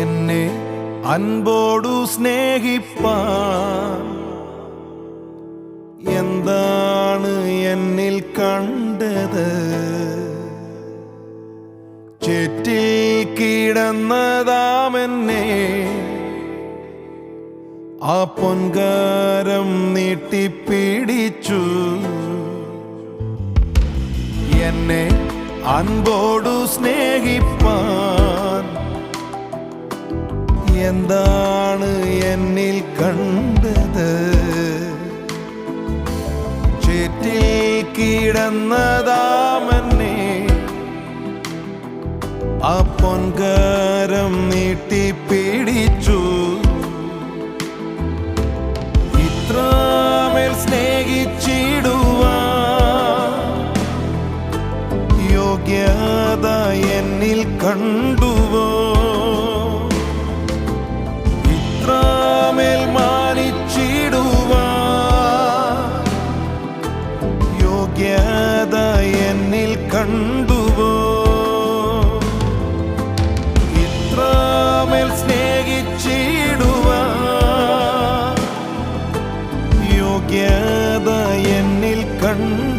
എന്നെ അൻപോടു സ്നേഹിപ്പാൻ എന്താണ് എന്നിൽ കണ്ടത്? ചെറ്റിൽ കിടന്നതാമെന്നെ ആ പൊൻകാരം നീട്ടിപ്പിടിച്ചു. എന്നെ അൻപോടു സ്നേഹിപ്പാൻ എന്താണ് എന്നിൽ കണ്ടത്? ചേറ്റിൽ കിടന്നതാമെന്നെ ആ പൊൻകാരം നീട്ടിപ്പിടിച്ചു. ഇത്രമേൽ സ്നേഹിച്ചിടുവാ. യോഗ്യത എന്നിൽ കണ്ടുവോ? യോഗ്യത എന്നിൽ കണ്ടുവോ? ഇത്രമേൽ സ്നേഹിച്ചിടുവ. യോഗ്യത എന്നിൽ കണ്ടു